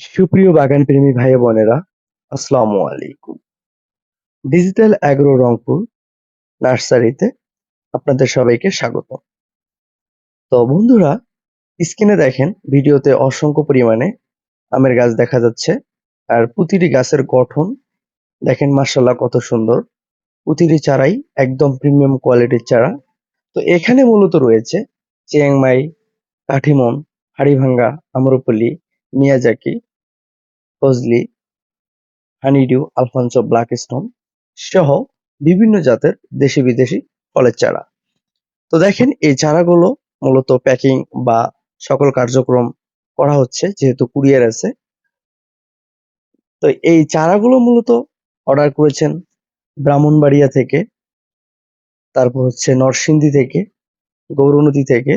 সুপ্রিয় বাগান প্রেমী ভাই বোনেরা, আসসালামু আলাইকুম। ডিজিটাল অ্যাগ্রো রংপুর নার্সারিতে আপনাদের সবাইকে স্বাগত। তো বন্ধুরা, স্ক্রিনে দেখেন, ভিডিওতে অসংখ্য পরিমাণে আমের গাছ দেখা যাচ্ছে। আর প্রতিটি গাছের গঠন দেখেন মার্শাল্লাহ কত সুন্দর। প্রতিটি চারাই, একদম প্রিমিয়াম কোয়ালিটির চারা। তো এখানে মূলত রয়েছে Chiang Mai Katimon, Haribhanga Amrapali Miyazaki, Fazli, honeydew, Alphonso black stone সহ বিভিন্ন জাতের দেশি বিদেশি ফলের চারা। তো দেখেন এই চারাগুলো মূলত প্যাকিং বা সকল কার্যক্রম করা হচ্ছে যেহেতু কুরিয়ার আছে। তো এই চারাগুলো মূলত অর্ডার করেছেন ব্রাহ্মণবাড়িয়া থেকে, তারপর হচ্ছে নরসিংদী থেকে গৌরনদী থেকে,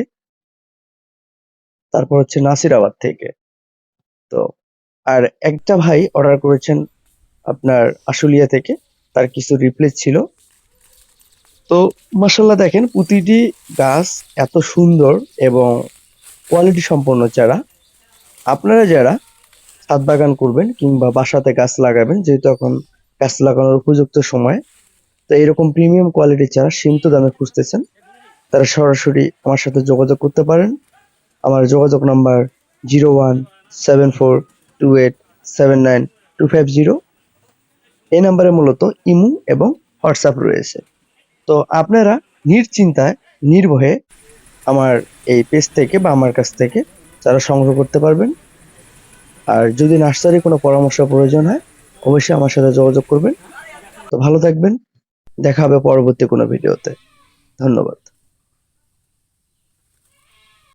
তারপর হচ্ছে নাসিরাবাদ থেকে। তো, আর একটা ভাই অর্ডার করেছেন আপনার আশুলিয়া থেকে, তার কিছু রিপ্লেস ছিল। তো মাসাল্লাহ দেখেন প্রতিটি গাছ এত সুন্দর এবং কোয়ালিটি সম্পন্ন চারা। আপনারা যারা ছাদ বাগান করবেন কিংবা বাসাতে গাছ লাগাবেন, যেহেতু এখন গাছ লাগানোর উপযুক্ত সময়। তো এরকম প্রিমিয়াম কোয়ালিটি চারা সীমিত দামে খুঁজতেছেন। তারা সরাসরি আমার সাথে যোগাযোগ করতে পারেন। আমার যোগাযোগ number zero one seven four two eight seven nine two five zero. এই নাম্বারে মূলত ইমু এবং হোয়াটসঅ্যাপ রয়েছে। তো আপনারা নির্চিন্তায় নির্ভয়ে আমার এই পেজ থেকে বা আমার কাছ থেকে তারা সংগ্রহ করতে পারবেন। আর যদি নার্সারি কোনো পরামর্শ প্রয়োজন হয় অবশ্যই আমার সাথে যোগাযোগ করবেন। তো ভালো থাকবেন। দেখা হবে পরবর্তী কোনো ভিডিওতে। ধন্যবাদ।